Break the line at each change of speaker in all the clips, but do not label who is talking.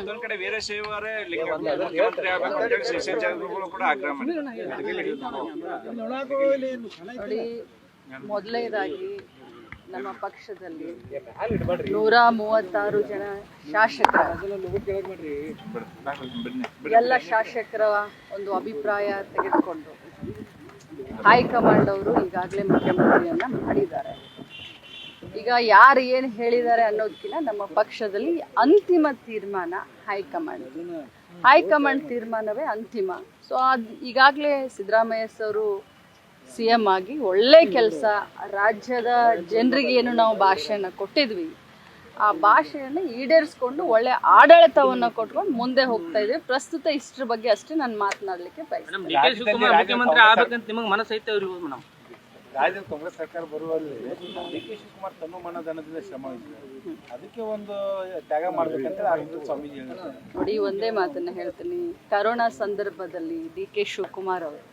ಮತ್ತೊಂದ್ ಕಡೆ ವೀರಶೈವರೇ ಮುಖ್ಯಮಂತ್ರಿ ಆಗ್ಬೇಕು ಅಂತೇಳಿ ಶಿಷ್ಯಾಚಾರ್ಯಗಳು ಕೂಡ ಆಗ್ರಹ ಮಾಡಿದ್ದಾರೆ.
ಮೊದಲನೇದಾಗಿ ನಮ್ಮ ಪಕ್ಷದಲ್ಲಿ ನೂರ ಮೂವತ್ತಾರು ಜನ ಶಾಸಕರು. ಎಲ್ಲ ಶಾಸಕರ ಒಂದು ಅಭಿಪ್ರಾಯ ತೆಗೆದುಕೊಂಡು ಹೈಕಮಾಂಡ್ ಅವರು ಈಗಾಗಲೇ ಮುಖ್ಯಮಂತ್ರಿಯನ್ನ ಮಾಡಿದ್ದಾರೆ. ಈಗ ಯಾರು ಏನು ಹೇಳಿದ್ದಾರೆ ಅನ್ನೋದಕ್ಕಿಂತ ನಮ್ಮ ಪಕ್ಷದಲ್ಲಿ ಅಂತಿಮ ತೀರ್ಮಾನ ಹೈಕಮಾಂಡ್. ಹೈಕಮಾಂಡ್ ತೀರ್ಮಾನವೇ ಅಂತಿಮ. ಸೊ ಅದು ಈಗಾಗಲೇ ಸಿದ್ದರಾಮಯ್ಯ ಸರು ಸಿ ಎಂ ಆಗಿ ಒಳ್ಳೆ ಕೆಲಸ, ರಾಜ್ಯದ ಜನರಿಗೆ ಏನು ನಾವು ಭಾಷೆಯನ್ನು ಕೊಟ್ಟಿದ್ವಿ, ಆ ಭಾಷೆಯನ್ನು ಈಡೇರಿಸ್ಕೊಂಡು ಒಳ್ಳೆ ಆಡಳಿತವನ್ನು ಕೊಟ್ಕೊಂಡು ಮುಂದೆ ಹೋಗ್ತಾ ಇದ್ದೀವಿ ಪ್ರಸ್ತುತ ಇಷ್ಟರ ಬಗ್ಗೆ ಅಷ್ಟೇ ನಾನು ಮಾತನಾಡಲಿಕ್ಕೆ ಬಯಸ್ತೀನಿ.
ರಾಜ್ಯದ ಕಾಂಗ್ರೆಸ್ ಸರ್ಕಾರ ಬರುವಲ್ಲಿ ಡಿ ಕೆ ಶಿವಕುಮಾರ್ ತನ್ನ ಮನಧನದಿಂದ ಶ್ರಮ ವಹಿಸಿದ್ದಾರೆ. ಅದಕ್ಕೆ ಒಂದು ತ್ಯಾಗ ಮಾಡ್ಬೇಕಂತ ಸ್ವಾಮೀಜಿ ಹೇಳಿದ್ದಾರೆ
ನೋಡಿ, ಒಂದೇ ಮಾತನ್ನ ಹೇಳ್ತೀನಿ. ಕರೋನಾ ಸಂದರ್ಭದಲ್ಲಿ ಡಿ ಕೆ ಶಿವಕುಮಾರ್ ಅವರು,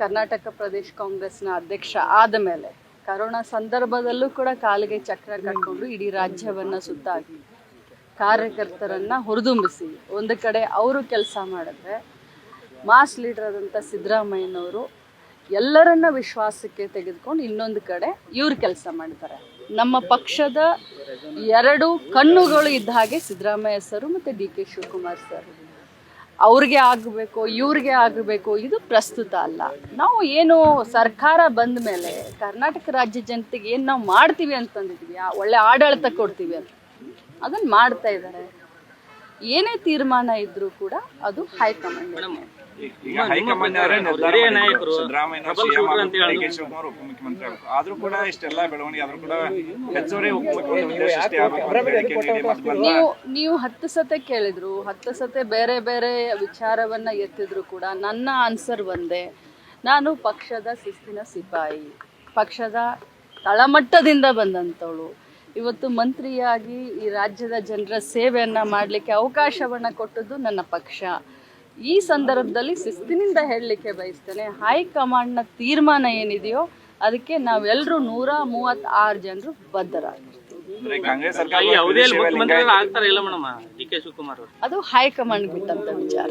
ಕರ್ನಾಟಕ ಪ್ರದೇಶ ಕಾಂಗ್ರೆಸ್ನ ಅಧ್ಯಕ್ಷ ಆದ ಮೇಲೆ ಕರೋನಾ ಸಂದರ್ಭದಲ್ಲೂ ಕೂಡ ಕಾಲಿಗೆ ಚಕ್ರ ಕಟ್ಕೊಂಡು ಇಡೀ ರಾಜ್ಯವನ್ನ ಸುತ್ತಾಕಿ, ಕಾರ್ಯಕರ್ತರನ್ನ ಹುರಿದುಂಬಿಸಿ, ಒಂದು ಕಡೆ ಅವರು ಕೆಲಸ ಮಾಡಿದ್ರೆ ಮಾಸ್ ಲೀಡರ್ ಆದಂಥ ಸಿದ್ದರಾಮಯ್ಯನವರು ಎಲ್ಲರನ್ನ ವಿಶ್ವಾಸಕ್ಕೆ ತೆಗೆದುಕೊಂಡು ಇನ್ನೊಂದು ಕಡೆ ಇವ್ರು ಕೆಲಸ ಮಾಡ್ತಾರೆ. ನಮ್ಮ ಪಕ್ಷದ ಎರಡು ಕಣ್ಣುಗಳು ಇದ್ದ ಹಾಗೆ ಸಿದ್ದರಾಮಯ್ಯ ಸರ್ ಮತ್ತು ಡಿ ಕೆ ಶಿವಕುಮಾರ್ ಸರ್. ಅವ್ರಿಗೆ ಆಗಬೇಕು, ಇವ್ರಿಗೆ ಆಗಬೇಕು, ಇದು ಪ್ರಸ್ತುತ ಅಲ್ಲ. ನಾವು ಏನು ಸರ್ಕಾರ ಬಂದ ಮೇಲೆ ಕರ್ನಾಟಕ ರಾಜ್ಯ ಜನತೆಗೆ ಏನು ನಾವು ಮಾಡ್ತೀವಿ ಅಂತಂದಿದ್ವಿ ಒಳ್ಳೆ ಆಡಳಿತ ಕೊಡ್ತೀವಿ ಅಂತ. ಅದನ್ನು ಮಾಡ್ತಾ ಇದ್ದಾರೆ. ಏನೇ ತೀರ್ಮಾನ ಇದ್ರೂ ಕೂಡ ಅದು ಹೈಕಮಾಂಡ್
ಉಪಮುಖ್ಯಮಂತ್ರಿ ಆದ್ರೂ ಕೂಡ ಇಷ್ಟೆಲ್ಲ ಬೆಳವಣಿಗೆ ಆದ್ರೂ ಕೂಡ ಹೆಚ್ಚುವರಿ
ನೀವು ನೀವು ಹತ್ತು ಸತೆ ಕೇಳಿದ್ರು ಹತ್ತು ಸತೆ ಬೇರೆ ಬೇರೆ ವಿಚಾರವನ್ನ ಎತ್ತಿದ್ರು ಕೂಡ ನನ್ನ ಆನ್ಸರ್ ಒಂದೇ. ನಾನು ಪಕ್ಷದ ಶಿಸ್ತಿನ ಸಿಪಾಯಿ. ಪಕ್ಷದ ತಳಮಟ್ಟದಿಂದ ಬಂದಂಥವಳು ಇವತ್ತು ಮಂತ್ರಿಯಾಗಿ ಈ ರಾಜ್ಯದ ಜನರ ಸೇವೆಯನ್ನು ಮಾಡಲಿಕ್ಕೆ ಅವಕಾಶವನ್ನು ಕೊಟ್ಟದ್ದು ನನ್ನ ಪಕ್ಷ. ಈ ಸಂದರ್ಭದಲ್ಲಿ ಶಿಸ್ತಿನಿಂದ ಹೇಳಲಿಕ್ಕೆ ಬಯಸ್ತೇನೆ ಹೈಕಮಾಂಡ್ನ ತೀರ್ಮಾನ ಏನಿದೆಯೋ ಅದಕ್ಕೆ ನಾವೆಲ್ಲರೂ ನೂರ ಮೂವತ್ತಾರು ಜನರು ಬದ್ಧರಾಗಿರ್ತೀವಿ. ಅದು ಹೈಕಮಾಂಡ್ ಬಿಟ್ಟಂತ ವಿಚಾರ.